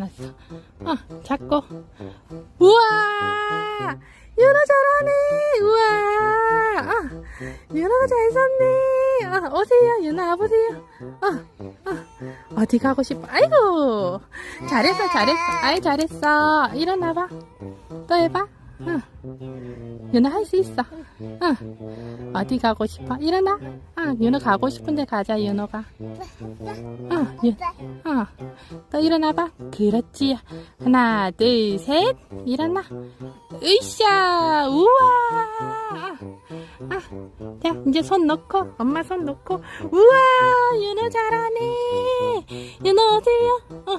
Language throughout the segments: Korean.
났어. 어, 잡고. 우와! 윤아 잘하네! 우와! 어, 윤아가 잘 썼네! 어, 오세요. 윤아, 와보세요. 어, 어, 어디 가고 싶어? 아이고! 잘했어, 잘했어. 아이, 잘했어. 일어나봐. 또 해봐. 응. 윤아 할수 있어. 응. 어디 가고 싶어? 일어나. 아, 윤호 가고 싶은데 가자, 윤호가. 어, 윤, 어. 또 일어나봐. 그렇지. 하나, 둘, 셋. 일어나. 으쌰! 우와! 아, 아. 자, 이제 손 놓고, 엄마 손 놓고. 우와! 윤호 잘하네. 윤호 오세요. 어,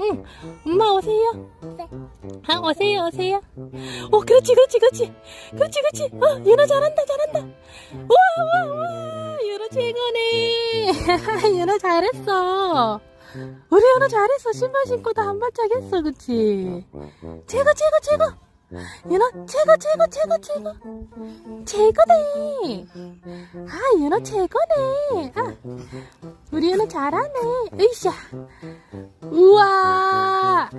응. 엄마 오세요. 아, 오세요, 오세요. 오, 그렇지, 그렇지, 그렇지. 그렇지, 그렇지. 어, 윤호 잘한다, 잘한다. 우와, 우와, 우와. 윤호 최고네. 윤호 잘했어. 우리 윤호 잘했어. 신발 신고 다 한 발짝 했어, 그치? 최고, 최고, 최고. 윤호 최고, 최고, 최고, 최고. 최고네. 아, 윤호 최고네. 아, 우리 윤호 잘하네. 으쌰. 우와.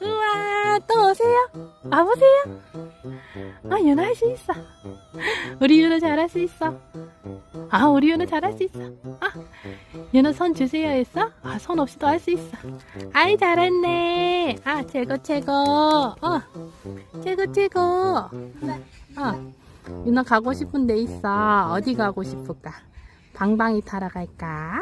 우와. 또 오세요. 와보세요. 아, 윤호 할수 있어. 우리 윤호 잘할 수 있어. 아, 우리 윤호 잘할 수 있어. 아, 윤호 손 주세요 했어? 아, 손 없이도 할 수 있어. 아이, 잘했네. 아, 최고, 최고. 어, 최고, 최고. 어, 윤호 가고 싶은 데 있어. 어디 가고 싶을까? 방방이 타러 갈까?